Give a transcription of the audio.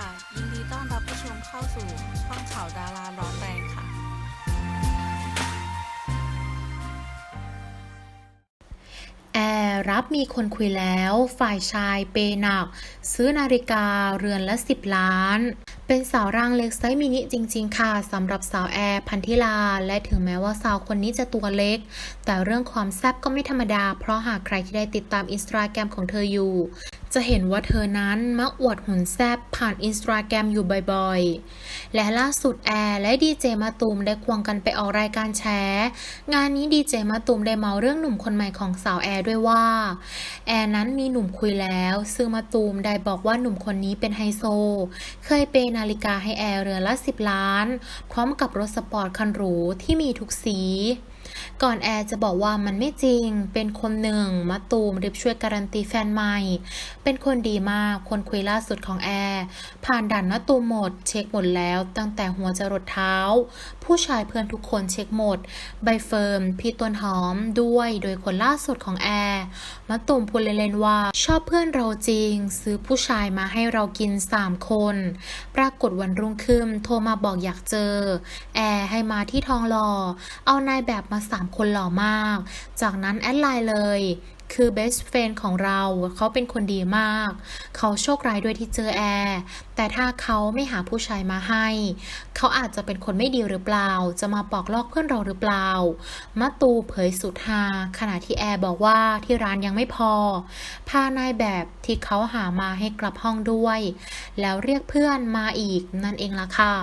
ค่ะ ยินดีต้อนรับผู้ชมเข้าสู่ช่องข่าวดาราร้อนแรงค่ะ แอร์รับมีคนคุยแล้ว ฝ่ายชายเปย์หนัก ซื้อนาฬิกาเรือนละ 10 ล้าน เป็นสาวร่างเล็กไซส์มินิจริง ๆ ค่ะสำหรับสาวแอร์พันธิลา และถึงแม้ว่าสาวคนนี้จะตัวเล็ก แต่เรื่องความแซ่บก็ไม่ธรรมดา เพราะหากใครที่ได้ติดตามอินสตาแกรมของเธออยู่ จะเห็นว่าเธอนั้นมักอวดหุ่นแซบผ่านอินสตาแกรมอยู่บ่อยๆ และล่าสุดแอร์และดีเจมาตูมได้ควงกันไปออกรายการแชร์งานนี้ดีเจมาตูมได้เมาเรื่องหนุ่มคนใหม่ของสาวแอร์ด้วยว่า แอร์นั้นมีหนุ่มคุยแล้ว ซึ่งมาตูมได้บอกว่าหนุ่มคนนี้เป็นไฮโซ เคยเปนาฬิกาให้แอร์เรือนละ 10 ล้าน พร้อมกับรถสปอร์ตคันหรูที่มีทุกสี ก่อนแอร์จะบอกว่ามันไม่จริง เป็นคนหนึ่งมาตูมรีบช่วยการันตีแฟนใหม่ เป็นคนดีมาก คนคุยล่าสุดของแอร์ ผ่านด่านมาตูมหมด เช็คหมดแล้ว ตั้งแต่หัวจรดเท้า ผู้ชายเพื่อนทุกคนเช็คหมด ใบเฟิร์ม พี่ต้นหอมด้วย โดยคนล่าสุดของแอร์มาตูมพูดเล่นๆว่า ชอบเพื่อนเราจริง ซื้อผู้ชายมาให้เรากิน 3 คน ปรากฏวันรุ่งขึ้นโทรมาบอกอยากเจอ แอร์ให้มาที่ทองหล่อ เอานายแบบมา3คนหล่อมาก จากนั้นแอดไลน์เลย คือ best friend ของเราเขาเป็นคนดีมาก เขาโชคร้ายด้วยที่เจอแอร์แต่ถ้าเขาไม่หาผู้ชายมาให้ เขาอาจจะเป็นคนไม่ดีหรือเปล่า จะมาปอกลอกเพื่อนเราหรือเปล่ามะตูเผยสุดฮาขณะที่แอร์บอกว่าที่ร้านยังไม่พอ พานายแบบที่เขาหามาให้กลับห้องด้วย แล้วเรียกเพื่อนมาอีกนั่นเองล่ะค่ะ